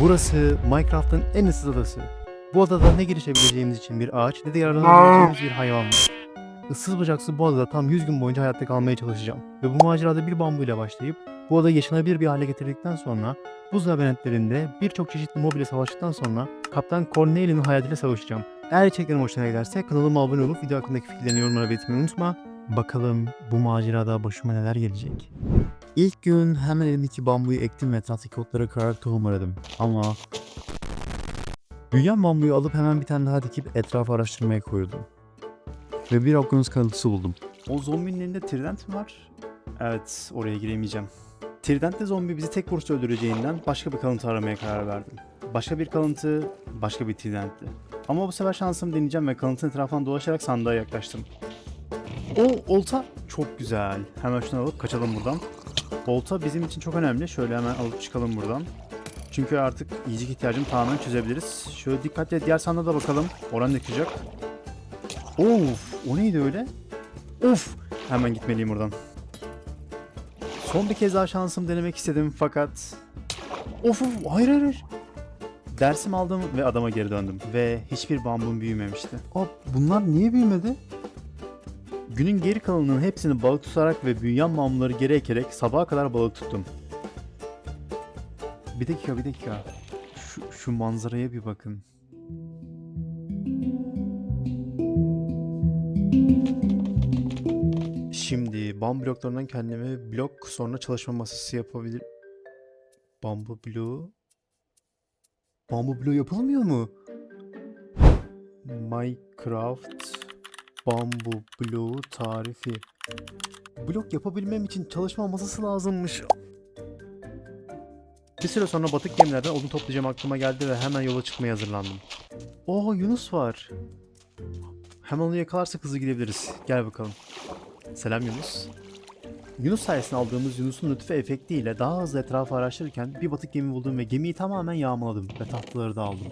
Burası Minecraft'ın en ıssız adası. Bu adada ne gelişebileceğimiz için bir ağaç ne de yararlanabileceğimiz bir hayvan var. Issız bucaksız bu adada tam 100 gün boyunca hayatta kalmaya çalışacağım. Ve bu macerada bir bambuyla başlayıp bu adayı yaşanabilir bir hale getirdikten sonra buz labirentlerinde birçok çeşitli mobilya savaştıktan sonra Kaptan Cornelius'un hayatıyla savaşacağım. Eğer içeriklerim hoşuna giderse kanalıma abone olup video hakkındaki fikirlerini yorumlara belirtmeyi unutma. Bakalım bu macerada başıma neler gelecek. İlk gün hemen elimdeki bambuyu ektim ve etraftaki otlara kırarak tohum aradım. Ama büyüyen bambuyu alıp hemen bir tane daha dikip etrafı araştırmaya koyuldum. Ve bir okyanus kalıntısı buldum. O zombinin elinde trident mi var? Evet, oraya giremeyeceğim. Trident'le zombi bizi tek vuruşta öldüreceğinden başka bir kalıntı aramaya karar verdim. Başka bir kalıntı, başka bir trident'ti. Ama bu sefer şansımı deneyeceğim ve kalıntının etrafından dolaşarak sandığa yaklaştım. O olta çok güzel. Hemen şunu alıp kaçalım buradan. Olta bizim için çok önemli. Şöyle hemen alıp çıkalım buradan. Çünkü artık yiyecek ihtiyacımı tamamen çözebiliriz. Şöyle dikkatle diğer sandığa da bakalım. Oran ne çıkacak? Of, o neydi öyle? Of, hemen gitmeliyim buradan. Son bir kez daha şansımı denemek istedim fakat... Of, of hayır hayır hayır. Dersimi aldım ve adama geri döndüm. Ve hiçbir bambum büyümemişti. Aa, bunlar niye büyümedi? Günün geri kalanının hepsini balık tutarak ve büyüyen bambumları geri ekerek sabaha kadar balık tuttum. Bir dakika bir dakika. Şu, şu manzaraya bir bakın. Şimdi bambu bloklarından kendime blok sonra çalışma masası yapabilir. Bambu bloğu. Bambu bloğu yapılmıyor mu? Minecraft bambu bloğu tarifi. Blok yapabilmem için çalışma masası lazımmış. Bir süre sonra batık gemilerden odun toplayacağım aklıma geldi ve hemen yola çıkmaya hazırlandım. Oo Yunus var. Hemen onu yakalarsak hızlı gidebiliriz. Gel bakalım. Selam Yunus. Yunus sayesinde aldığımız Yunus'un lütfu efektiyle daha hızlı etrafı araştırırken bir batık gemi buldum ve gemiyi tamamen yağmaladım ve tahtaları da aldım.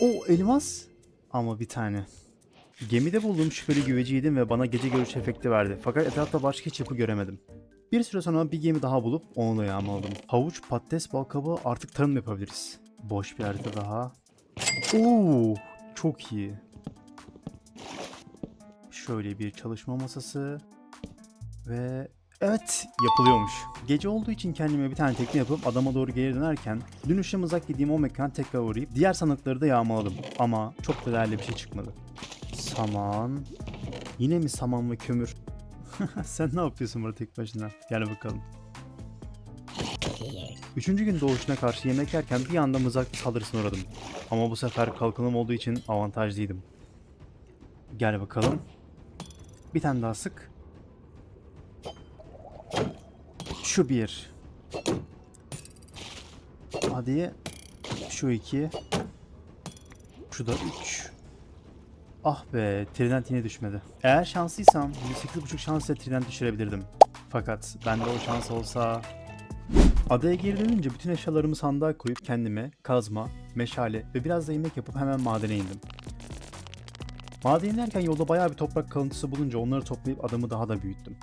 O elmas ama bir tane. Gemide bulduğum şüpheli güveci yedim ve bana gece görüş efekti verdi. Fakat etrafta başka hiç yapı göremedim. Bir süre sonra bir gemi daha bulup onu da yağmaladım. Havuç, patates, bal kabağı artık tarım yapabiliriz. Boş bir harita daha. Oo, çok iyi. Şöyle bir çalışma masası. Ve evet yapılıyormuş. Gece olduğu için kendime bir tane tekne yapıp adama doğru geri dönerken dönüşe mızrak yediğim o mekan tekrar uğrayıp diğer sandıkları da yağmaladım. Ama çok da değerli bir şey çıkmadı. Saman. Yine mi saman ve kömür? Sen ne yapıyorsun burada tek başına? Gel bakalım. Üçüncü gün doğuşuna karşı yemek yerken bir anda mızraklı saldırısına uğradım. Ama bu sefer kalkanım olduğu için avantajlıydım. Gel bakalım. Bir tane daha sık. Şu bir. Hadi. Şu iki. Şu da üç. Ah be, trident yine düşmedi. Eğer şanslıysam 108.5 şansla trident düşürebilirdim. Fakat bende o şans olsa... Adaya geri dönünce bütün eşyalarımı sandığa koyup kendime kazma, meşale ve biraz da yemek yapıp hemen madene indim. Maden inerken yolda bayağı bir toprak kalıntısı bulunca onları toplayıp adamı daha da büyüttüm.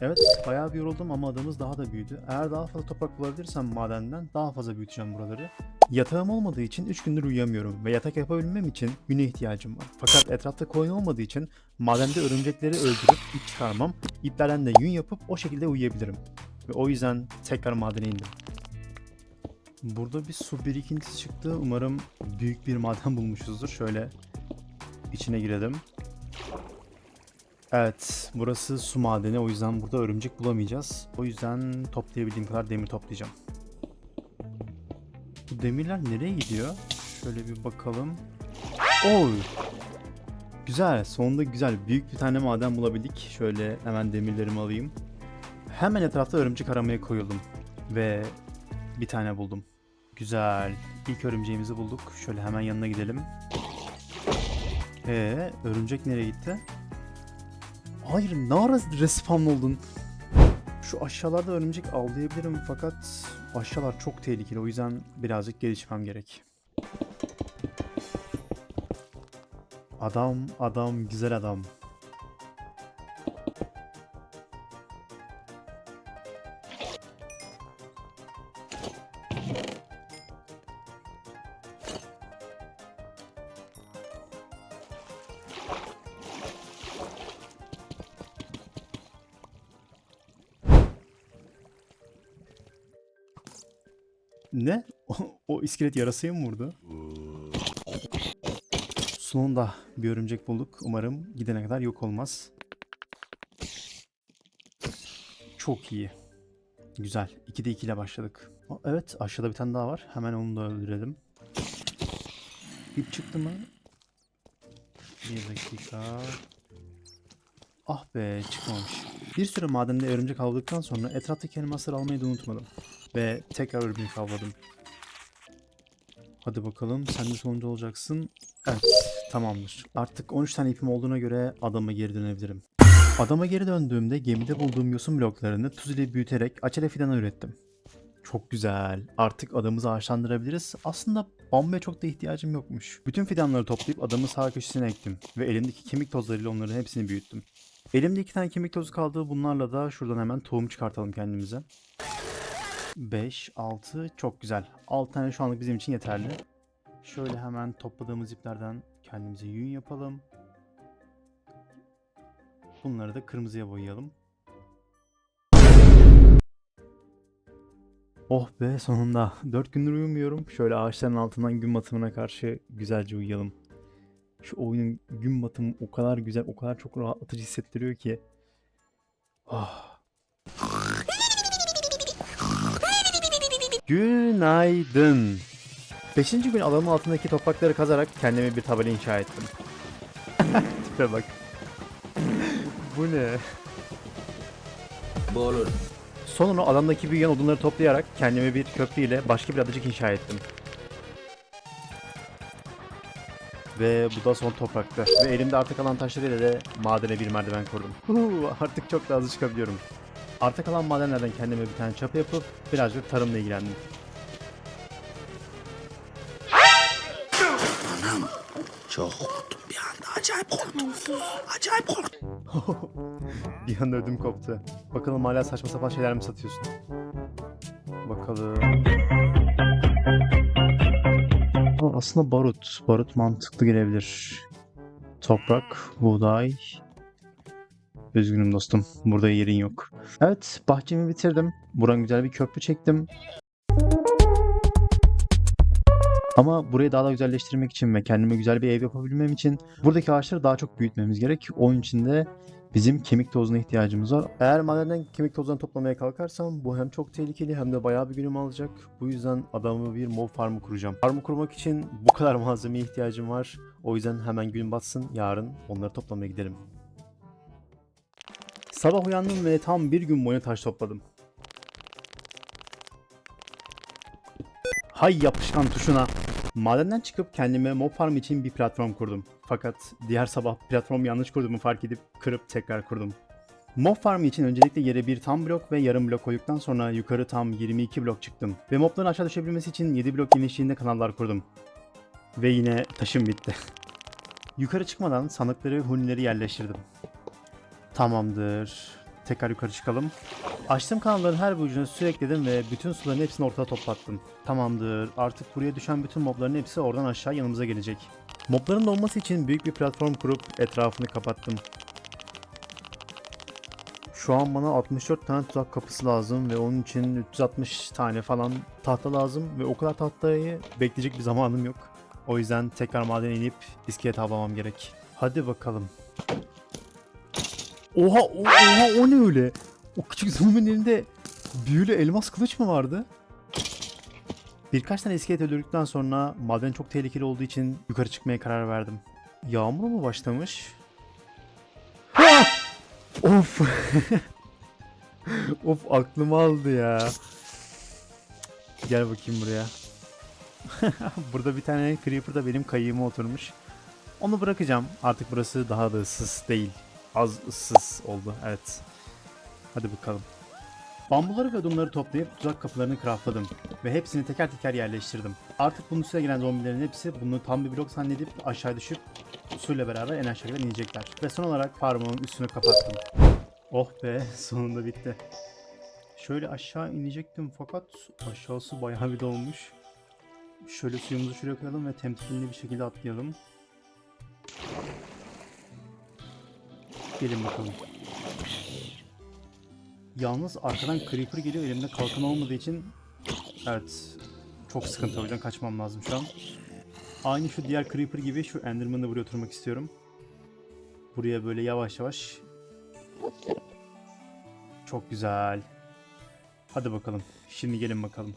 Evet bayağı bir yoruldum ama adamız daha da büyüdü. Eğer daha fazla toprak bulabilirsem madenden daha fazla büyüteceğim buraları. Yatağım olmadığı için 3 gündür uyuyamıyorum ve yatak yapabilmem için güne ihtiyacım var. Fakat etrafta koyun olmadığı için madende örümcekleri öldürüp ip çıkarmam, iplerden de yün yapıp o şekilde uyuyabilirim. Ve o yüzden tekrar madene indim. Burada bir su birikintisi çıktı. Umarım büyük bir maden bulmuşuzdur. Şöyle içine girelim. Evet, burası su madeni. O yüzden burada örümcek bulamayacağız. O yüzden toplayabildiğim kadar demir toplayacağım. Bu demirler nereye gidiyor? Şöyle bir bakalım. Oy! Güzel, sonunda güzel. Büyük bir tane maden bulabildik. Şöyle hemen demirlerimi alayım. Hemen etrafta örümcek aramaya koyuldum. Ve bir tane buldum. Güzel. İlk örümceğimizi bulduk. Şöyle hemen yanına gidelim. Ee, örümcek nereye gitti? Hayır, ne ara respawn oldun? Şu aşağılarda örümcek avlayabilirim fakat aşağılar çok tehlikeli. O yüzden birazcık gelişmem gerek. Adam, adam, güzel adam. Ne? O, o iskelet yarasayı mı vurdu? Sonunda bir örümcek bulduk. Umarım gidene kadar yok olmaz. Çok iyi. Güzel. 2'de 2 ile başladık. Evet aşağıda bir tane daha var. Hemen onu da öldürelim. İp çıktı mı? Bir dakika. Ah be çıkmamış. Bir süre madende örümcek avladıktan sonra etraftaki elmasları almayı da unutmadım. Ve tekrar örümcek avladım. Hadi bakalım sen de sonuncu olacaksın. Evet tamamdır. Artık 13 tane ipim olduğuna göre adama geri dönebilirim. Adama geri döndüğümde gemide bulduğum yosun bloklarını tuz ile büyüterek açele fidanı ürettim. Çok güzel. Artık adamızı ağaçlandırabiliriz. Aslında bambuya çok da ihtiyacım yokmuş. Bütün fidanları toplayıp adamın sağ köşesine ektim. Ve elimdeki kemik tozlarıyla onların hepsini büyüttüm. Elimde iki tane kemik tozu kaldı. Bunlarla da şuradan hemen tohum çıkartalım kendimize. 5, 6 çok güzel. 6 tane şu anlık bizim için yeterli. Şöyle hemen topladığımız iplerden kendimize yün yapalım. Bunları da kırmızıya boyayalım. Oh be sonunda. 4 gündür uyumuyorum. Şöyle ağaçların altından gün batımına karşı güzelce uyuyalım. Şu oyunun gün batımı o kadar güzel, o kadar çok rahatlatıcı hissettiriyor ki. Ah. Günaydın. Beşinci gün adamın altındaki toprakları kazarak kendime bir tabela inşa ettim. Tipe bak. Bu ne? Bu olur. Sonra adamdaki büyüyen odunları toplayarak kendime bir köprü ile başka bir adacık inşa ettim. Ve bu da son toprakta. Ve elimde arta kalan taşlarıyla da madene bir merdiven kurdum. Huu, artık çok daha hızlı çıkabiliyorum. Arta kalan madenlerden kendime bir tane çapı yapıp birazcık tarımla ilgilendim. Çok korktum bir anda. Acayip korktum. Acayip korktum. bir anda ödüm koptu. Bakalım hala saçma sapan şeyler mi satıyorsun? Bakalım. Aslında barut. Barut mantıklı gelebilir. Toprak, buğday. Üzgünüm dostum. Burada yerin yok. Evet, bahçemi bitirdim. Buranın güzel bir köprü çektim. Ama burayı daha da güzelleştirmek için ve kendime güzel bir ev yapabilmem için buradaki ağaçları daha çok büyütmemiz gerek. Onun için de bizim kemik tozuna ihtiyacımız var. Eğer madenden kemik tozunu toplamaya kalkarsam bu hem çok tehlikeli hem de bayağı bir günüm alacak. Bu yüzden adamı bir mob farmı kuracağım. Farmı kurmak için bu kadar malzemeye ihtiyacım var. O yüzden hemen gün batsın yarın onları toplamaya gidelim. Sabah uyandım ve tam bir gün boyunca taş topladım. Hay yapışkan tuşuna. Madenden çıkıp kendime mob farm için bir platform kurdum. Fakat diğer sabah platform yanlış kurduğumu fark edip kırıp tekrar kurdum. Mob farm için öncelikle yere bir tam blok ve yarım blok koyduktan sonra yukarı tam 22 blok çıktım. Ve mobların aşağı düşebilmesi için 7 blok genişliğinde kanallar kurdum. Ve yine taşım bitti. yukarı çıkmadan sandıkları hunileri yerleştirdim. Tamamdır. Tekrar yukarı çıkalım. Açtığım kanalların her bir ucuna su ekledim ve bütün suların hepsini ortada toplattım. Tamamdır. Artık buraya düşen bütün mobların hepsi oradan aşağı yanımıza gelecek. Mobların olması için büyük bir platform kurup etrafını kapattım. Şu an bana 64 tane tuzak kapısı lazım ve onun için 360 tane falan tahta lazım ve o kadar tahtayı bekleyecek bir zamanım yok. O yüzden tekrar madene inip iskelet avlamam gerek. Hadi bakalım. Oha, o- oha o ne öyle? O küçük zombi'nin elinde büyülü elmas kılıç mı vardı? Birkaç tane iskelet öldürdükten sonra maden çok tehlikeli olduğu için yukarı çıkmaya karar verdim. Yağmur mu başlamış? Ah! of. of aklımı aldı ya. Gel bakayım buraya. Burada bir tane creeper da benim kayığıma oturmuş. Onu bırakacağım. Artık burası daha da ıssız değil. Az ıssız oldu. Evet. Hadi bakalım. Bambuları ve odunları toplayıp tuzak kapılarını craftladım ve hepsini teker teker yerleştirdim. Artık bunun üstüne gelen zombilerin hepsi bunu tam bir blok zannedip aşağı düşüp suyla beraber en aşağıya inecekler. Ve son olarak farmımın üstünü kapattım. Oh be sonunda bitti. Şöyle aşağı inecektim fakat aşağısı bayağı bir dolmuş. Şöyle suyumuzu şuraya koyalım ve temkinli bir şekilde atlayalım. Gelin bakalım. Yalnız arkadan creeper geliyor elimde kalkan olmadığı için evet Çok sıkıntı o kaçmam lazım şu an. Aynı şu diğer Creeper gibi şu Enderman'ı buraya oturmak istiyorum. Buraya böyle yavaş yavaş. Çok güzel. Hadi bakalım. Şimdi gelin bakalım.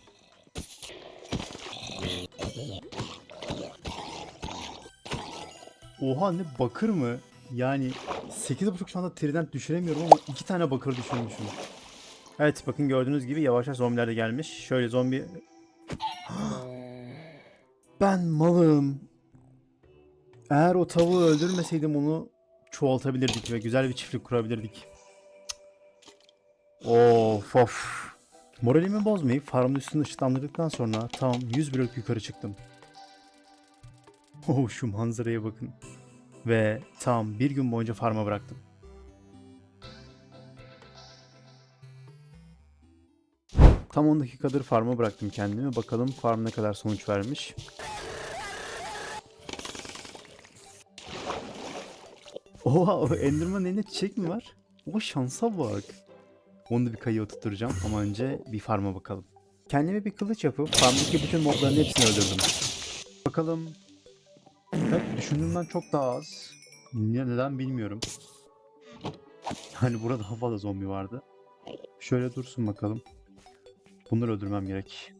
Oha ne bakır mı? Yani 8.5 şu anda trident düşüremiyorum ama 2 tane bakır düşürmüşüm. Evet bakın gördüğünüz gibi yavaş yavaş zombiler de gelmiş. Şöyle zombi... ben malım. Eğer o tavuğu öldürmeseydim onu çoğaltabilirdik ve güzel bir çiftlik kurabilirdik. Of of. Moralimi bozmayıp farmın üstünü ışıklandırdıktan sonra tam 100 blok yukarı çıktım. Oh şu manzaraya bakın. Ve tam bir gün boyunca farma bıraktım. Tam 10 dakikadır farma bıraktım kendimi. Bakalım farm ne kadar sonuç vermiş. Oha o Enderman'ın elinde çiçek mi var? O şansa bak. Onu da bir kayıya oturtacağım ama önce bir farma bakalım. Kendime bir kılıç yapıp farmdaki bütün mobların hepsini öldürdüm. Bakalım. Evet, düşündüğümden çok daha az. Niye neden bilmiyorum. Hani burada daha fazla zombi vardı. Şöyle dursun bakalım. Bunları öldürmem gerek.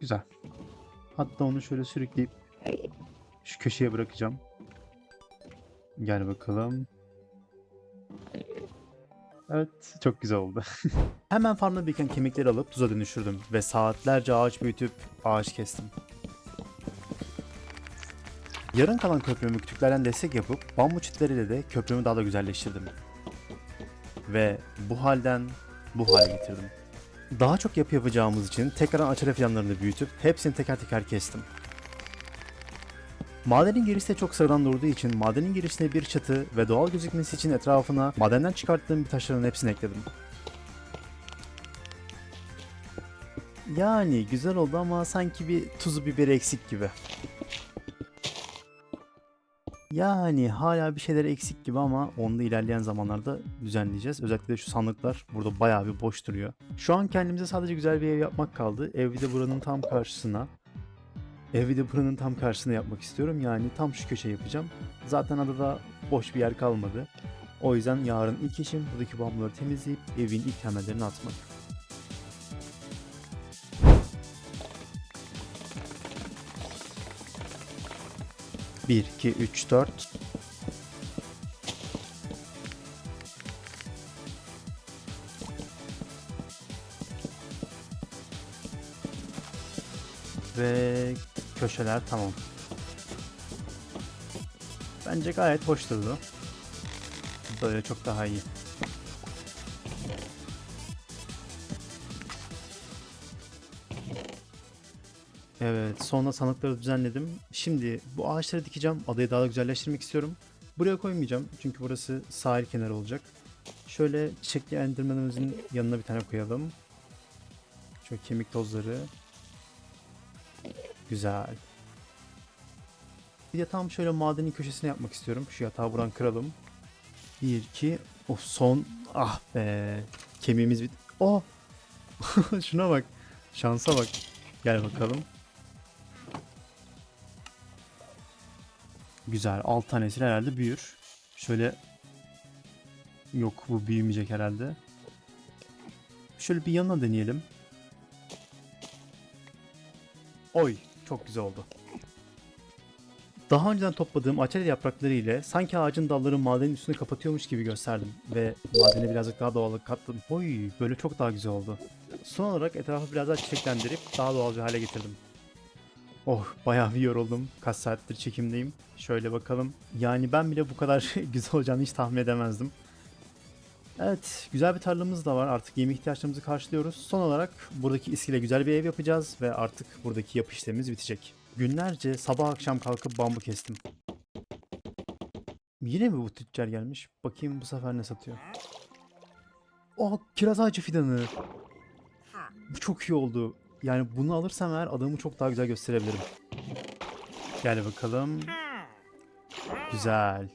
Güzel. Hatta onu şöyle sürükleyip şu köşeye bırakacağım. Gel bakalım. Evet, çok güzel oldu. Hemen farmda biriken kemikleri alıp tuza dönüştürdüm ve saatlerce ağaç büyütüp ağaç kestim. Yarın kalan köprümü kütüklerden destek yapıp bambu çitleriyle de köprümü daha da güzelleştirdim. Ve bu halden bu hale getirdim. Daha çok yapı yapacağımız için tekrar açarı fidanlarını büyütüp hepsini teker teker kestim. Madenin girişi de çok sıradan durduğu için madenin girişine bir çatı ve doğal gözükmesi için etrafına madenden çıkarttığım bir taşların hepsini ekledim. Yani güzel oldu ama sanki bir tuzu biberi eksik gibi. Yani hala bir şeyler eksik gibi ama onu da ilerleyen zamanlarda düzenleyeceğiz. Özellikle de şu sandıklar burada bayağı bir boş duruyor. Şu an kendimize sadece güzel bir ev yapmak kaldı. Evi de buranın tam karşısına. Evi de buranın tam karşısına yapmak istiyorum. Yani tam şu köşe yapacağım. Zaten adada boş bir yer kalmadı. O yüzden yarın ilk işim buradaki bambuları temizleyip evin ilk temellerini atmak. Bir, iki, üç, dört. Ve köşeler tamam. Bence gayet hoş durdu. Böyle çok daha iyi. Evet, sonra sandıkları düzenledim. Şimdi bu ağaçları dikeceğim. Adayı daha da güzelleştirmek istiyorum. Buraya koymayacağım çünkü burası sahil kenarı olacak. Şöyle çiçekli endirmenimizin yanına bir tane koyalım. Şöyle kemik tozları. Güzel. Bir de tam şöyle madenin köşesine yapmak istiyorum. Şu yatağı buradan kıralım. Bir, iki. Of son. Ah be. Kemiğimiz bit. Oh. Şuna bak. Şansa bak. Gel bakalım. Güzel. Alt tanesi herhalde büyür. Şöyle. Yok bu büyümeyecek herhalde. Şöyle bir yanına deneyelim. Oy. Çok güzel oldu. Daha önceden topladığım açel yaprakları ile sanki ağacın dalları madenin üstünü kapatıyormuş gibi gösterdim ve madene birazcık daha doğallık kattım. Oy böyle çok daha güzel oldu. Son olarak etrafı biraz daha çiçeklendirip daha doğal bir hale getirdim. Oh bayağı bir yoruldum. Kaç saattir çekimdeyim. Şöyle bakalım. Yani ben bile bu kadar güzel olacağını hiç tahmin edemezdim. Evet, güzel bir tarlamız da var. Artık yeme ihtiyaçlarımızı karşılıyoruz. Son olarak buradaki iskele güzel bir ev yapacağız ve artık buradaki yapı işlemimiz bitecek. Günlerce sabah akşam kalkıp bambu kestim. Yine mi bu tüccar gelmiş? Bakayım bu sefer ne satıyor. Oh, kiraz ağacı fidanı. Bu çok iyi oldu. Yani bunu alırsam eğer adamı çok daha güzel gösterebilirim. Gel bakalım. Güzel.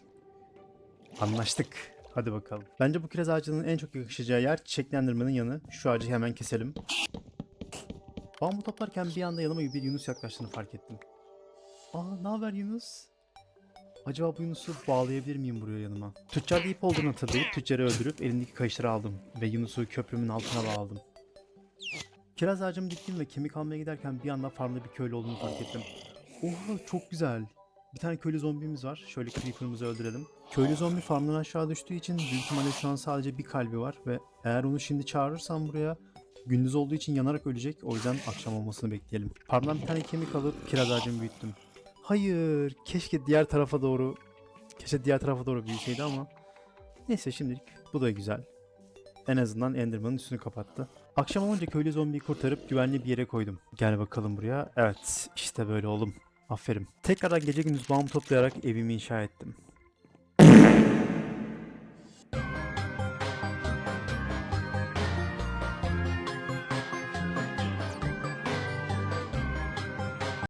Anlaştık. Hadi bakalım. Bence bu kiraz ağacının en çok yakışacağı yer çiçeklendirmenin yanı. Şu ağacı hemen keselim. Bambu toplarken bir anda yanıma bir Yunus yaklaştığını fark ettim. Aa ne haber Yunus? Acaba bu Yunus'u bağlayabilir miyim buraya yanıma? Tüccar deyip olduğunu hatırlayıp tüccarı öldürüp elindeki kayışları aldım ve Yunus'u köprümün altına bağladım. Kiraz ağacımı diktim ve kemik almaya giderken bir anda farmda bir köylü olduğunu fark ettim. Oha çok güzel. Bir tane köylü zombimiz var. Şöyle creeper'ımızı öldürelim. Köylü zombi farmdan aşağı düştüğü için büyük ihtimalle şu an sadece bir kalbi var ve eğer onu şimdi çağırırsam buraya gündüz olduğu için yanarak ölecek. O yüzden akşam olmasını bekleyelim. Farmdan bir tane kemik alıp kiraz ağacımı büyüttüm. Hayır, keşke diğer tarafa doğru keşke diğer tarafa doğru büyüseydi ama neyse şimdilik bu da güzel. En azından Enderman'ın üstünü kapattı. Akşam olunca köylü zombiyi kurtarıp güvenli bir yere koydum. Gel bakalım buraya. Evet, işte böyle oğlum. Aferin. Tekrardan gece gündüz bağımı toplayarak evimi inşa ettim.